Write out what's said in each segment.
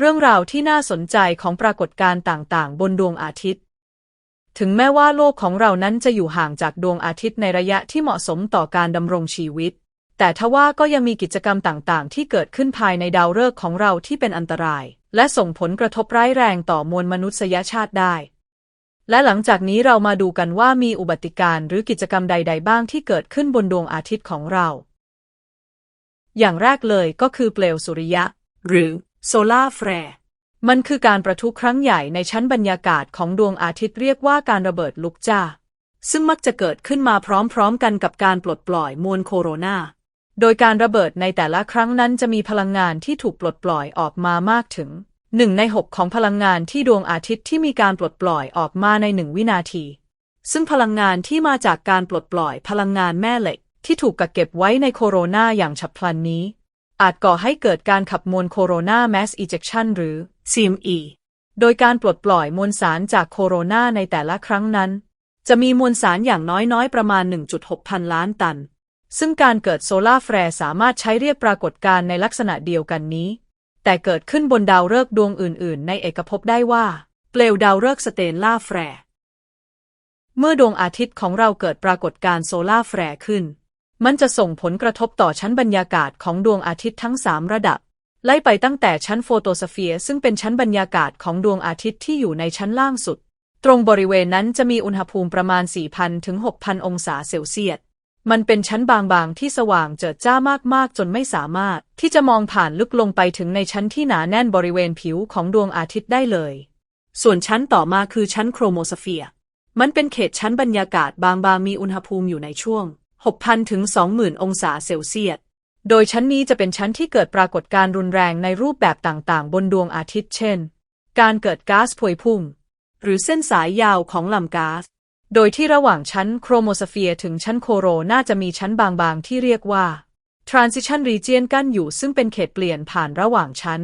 เรื่องราวที่น่าสนใจของปรากฏการณ์ต่างๆ บนดวงอาทิตย์ ถึงแม้ว่าโลกของเรานั้นจะอยู่ห่างจากดวงอาทิตย์ในระยะที่เหมาะสมต่อการดำรงชีวิต แต่ทว่าก็ยังมีกิจกรรมต่างๆ ที่เกิดขึ้นภายในดาวฤกษ์ของเราที่เป็นอันตราย และส่งผลกระทบร้ายแรงต่อมวลมนุษยชาติได้ และหลังจากนี้เรามาดูกันว่ามีอุบัติการณ์หรือกิจกรรมใด ๆ บ้างที่เกิดขึ้นบนดวงอาทิตย์ของเรา อย่างแรกเลยก็คือเปลวสุริยะ หรือ โซลาแฟร์มันคือการประทุครั้งใหญ่ในชั้นบรรยากาศของดวงอาทิตย์เรียกว่าการระเบิดลุกจ้า ซึ่งมักจะเกิดขึ้นมาพร้อมๆกันกับการปลดปล่อยมวลโคโรนา โดยการระเบิดในแต่ละครั้งนั้นจะมีพลังงานที่ถูกปลดปล่อยออกมามากถึงหนึ่งในหกของพลังงานที่ดวงอาทิตย์ที่มีการปลดปล่อยออกมาในหนึ่งวินาที ซึ่งพลังงานที่มาจากการปลดปล่อยพลังงานแม่เหล็กที่ถูกกักเก็บไว้ในโคโรนาอย่างฉับพลันนี้ อาจก่อให้เกิดการขับมวลโคโรนาแมสอิเจ c ชันหรือ CME โดยการปลดปล่อยมวลสารจากโคโรนาในแต่ละครั้งนั้น จะมีมวลสารอย่างน้อยๆ ประมาณ 1.6 พันล้านตัน ซึ่งการเกิดโซลาแฟร์สามารถใช้เรียกปรากฏการณ์ในลักษณะเดียวกันนี้ แต่เกิดขึ้นบนดาวฤกษ์ดวงอื่น ๆ ในเอกภพได้ว่า เปลวดาวฤกษ์สเตนล่าแฟร์เมื่อดวงอาทิตย์ของเราเกิดปรากฏการณ์โซลาแฟร์ขึ้น มันจะส่งผลกระทบต่อชั้นบรรยากาศของดวงอาทิตย์ทั้งสามระดับ ไล่ไปตั้งแต่ชั้นโฟโตสเฟียร์ซึ่งเป็นชั้นบรรยากาศของดวงอาทิตย์ที่อยู่ในชั้นล่างสุด ตรงบริเวณนั้นจะมีอุณหภูมิประมาณ 4,000 ถึง 6,000 องศาเซลเซียส มันเป็นชั้นบางๆ ที่สว่างเจิดจ้ามากๆ จนไม่สามารถ ที่จะมองผ่านลึกลงไปถึงในชั้นที่หนาแน่นบริเวณผิวของดวงอาทิตย์ได้เลย ส่วนชั้นต่อมาคือชั้นโครโมสเฟียร์ มันเป็นเขตชั้นบรรยากาศบางๆ มีอุณหภูมิอยู่ในช่วง 6,000 ถึง 20,000 องศาเซลเซียส โดยชั้นนี้จะเป็นชั้นที่เกิดปรากฏการณ์รุนแรงในรูปแบบต่างๆ บนดวงอาทิตย์เช่น การเกิดก๊าซพวยพุ่ง หรือเส้นสายยาวของลำก๊าซ โดยที่ระหว่างชั้นโครโมสเฟียร์ถึงชั้นโคโรน่าจะมีชั้นบางๆ ที่เรียกว่า transition region กั้นอยู่ซึ่งเป็นเขตเปลี่ยนผ่านระหว่างชั้น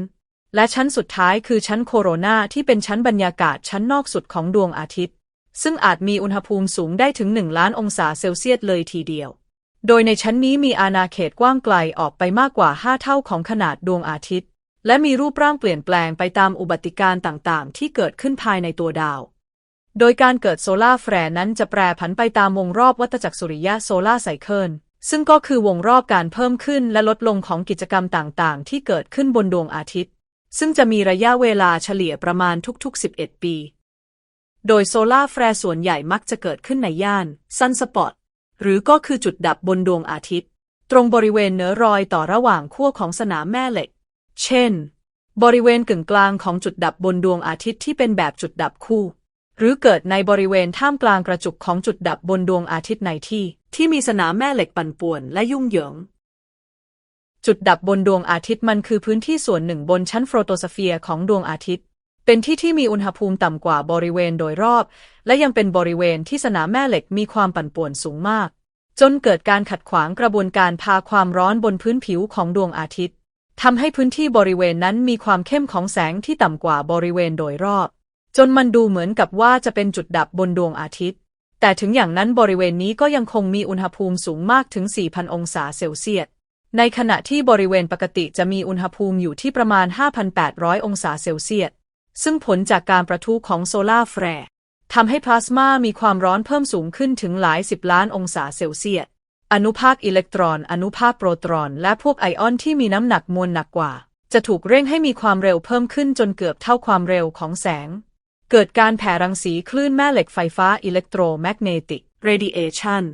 และชั้นสุดท้ายคือชั้นโคโรนาที่เป็นชั้นบรรยากาศชั้นนอกสุดของดวงอาทิตย์ ซึ่งอาจมีอุณหภูมิสูงได้ถึง 1 ล้านองศาเซลเซียสเลยทีเดียว โดยในชั้นนี้มีอาณาเขตกว้างไกลออกไปมากกว่า 5 เท่าของขนาดดวงอาทิตย์ และมีรูปร่างเปลี่ยนแปลงไปตามอุบัติการณ์ต่างๆ ที่เกิดขึ้นภายในตัวดาว โดยการเกิดโซลาร์แฟร์นั้นจะแปรผันไปตามวงรอบวัฏจักรสุริยะโซลาร์ไซเคิล ซึ่งก็คือวงรอบการเพิ่มขึ้นและลดลงของกิจกรรมต่างๆ ที่เกิดขึ้นบนดวงอาทิตย์ ซึ่งจะมีระยะเวลาเฉลี่ยประมาณทุกๆ 11 ปี โดยโซลาร์แฟร์ส่วนใหญ่มักจะเกิดขึ้นในย่านซันสปอตหรือก็คือจุดดับบนดวงอาทิตย์ ตรงบริเวณเนื้อรอยต่อระหว่างขั้วของสนามแม่เหล็ก เช่น บริเวณกึ่งกลางของจุดดับบนดวงอาทิตย์ที่เป็นแบบจุดดับคู่ หรือเกิดในบริเวณท่ามกลางกระจุกของจุดดับบนดวงอาทิตย์ในที่ ที่มีสนามแม่เหล็กปั่นป่วนและยุ่งเหยิงจุดดับบนดวงอาทิตย์มันคือพื้นที่ส่วนหนึ่งบนชั้นโฟโตสเฟียร์ของดวงอาทิตย์ เป็นที่ที่มีอุณหภูมิต่ำกว่าบริเวณโดยรอบ และยังเป็นบริเวณที่สนามแม่เหล็กมีความปั่นป่วนสูงมาก จนเกิดการขัดขวางกระบวนการพาความร้อนบนพื้นผิวของดวงอาทิตย์ทำให้พื้นที่บริเวณนั้นมีความเข้มของแสงที่ต่ำกว่าบริเวณโดยรอบ จนมันดูเหมือนกับว่าจะเป็นจุดดับบนดวงอาทิตย์ แต่ถึงอย่างนั้นบริเวณนี้ก็ยังคงมีอุณหภูมิสูงมากถึง 4,000 องศาเซลเซียสในขณะที่บริเวณปกติจะมีอุณหภูมิอยู่ที่ประมาณ 5,800 องศาเซลเซียส ซึ่งผลจากการประทุของโซลาร์แฟร์ทำให้พลาสมามีความร้อนเพิ่มสูงขึ้นถึงหลายสิบล้านองศาเซลเซียส อนุภาคอิเล็กตรอน อนุภาคโปรตอน และพวกไอออนที่มีน้ำหนักมวลหนักกว่า จะถูกเร่งให้มีความเร็วเพิ่มขึ้นจนเกือบเท่าความเร็วของแสง เกิดการแผ่รังสีคลื่นแม่เหล็กไฟฟ้าอิเล็กโทรแมกเนติก radiation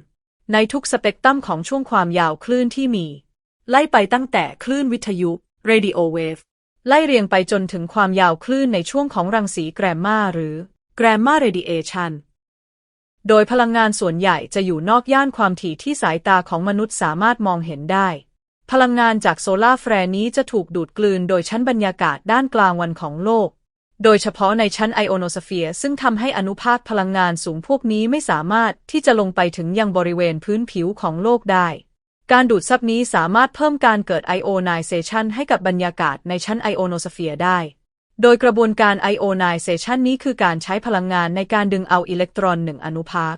ในทุกสเปกตรัมของช่วงความยาวคลื่นที่มี ไล่ไปตั้งแต่คลื่นวิทยุ radio wave ไล่เรียงไปจนถึงความยาวคลื่นในช่วงของรังสีแกรมมาหรือ gamma radiation โดยพลังงานส่วนใหญ่จะอยู่นอกย่านความถี่ที่สายตาของมนุษย์สามารถมองเห็นได้ พลังงานจากโซลาร์แฟร์นี้จะถูกดูดกลืนโดยชั้นบรรยากาศด้านกลางวันของโลก โดยเฉพาะในชั้นไอโอโนสเฟียร์ซึ่งทำให้อนุภาคพลังงานสูงพวกนี้ไม่สามารถที่จะลงไปถึงยังบริเวณพื้นผิวของโลกได้ การดูดซับนี้สามารถเพิ่มการเกิดไอโอไนเซชันให้กับบรรยากาศในชั้นไอโอโนสเฟียร์ได้ โดยกระบวนการไอโอไนเซชันนี้คือการใช้พลังงานในการดึงเอาอิเล็กตรอนหนึ่งอนุภาค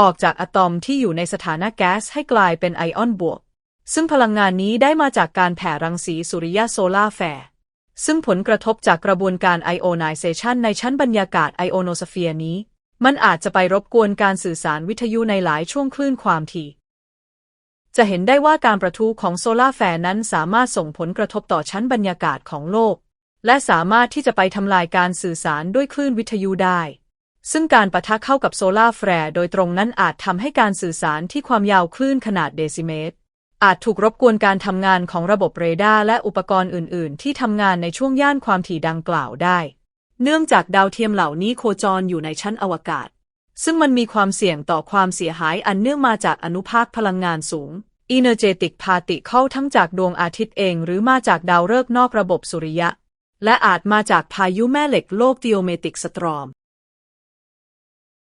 ออกจากอะตอมที่อยู่ในสถานะแก๊สให้กลายเป็นไอออนบวก ซึ่งพลังงานนี้ได้มาจากการแผ่รังสีสุริยะโซลาร์แฟร์ซึ่งผลกระทบจากกระบวนการไอโอไนเซชันในชั้นบรรยากาศไอโอโนสเฟียร์นี้ มันอาจจะไปรบกวนการสื่อสารวิทยุในหลายช่วงคลื่นความถี่ จะเห็นได้ว่าการประทุของโซลาแฟร์นั้นสามารถส่งผลกระทบต่อชั้นบรรยากาศของโลก และสามารถที่จะไปทำลายการสื่อสารด้วยคลื่นวิทยุได้ ซึ่งการปะทะเข้ากับโซลาแฟร์โดยตรงนั้นอาจทำให้การสื่อสารที่ความยาวคลื่นขนาดเดซิเมตร อาจถูกรบกวนการทำงานของระบบเรดาร์และอุปกรณ์อื่น ๆ ที่ทำงานในช่วงย่านความถี่ดังกล่าวได้ เนื่องจากดาวเทียมเหล่านี้โคจรอยู่ในชั้นอวกาศ ซึ่งมันมีความเสี่ยงต่อความเสียหายอันเนื่องมาจากอนุภาคพลังงานสูง energetic particle ทั้งจากดวงอาทิตย์เอง หรือมาจากดาวฤกษ์นอกระบบสุริยะ และอาจมาจากพายุแม่เหล็กโลกติโอเมติกสตรอม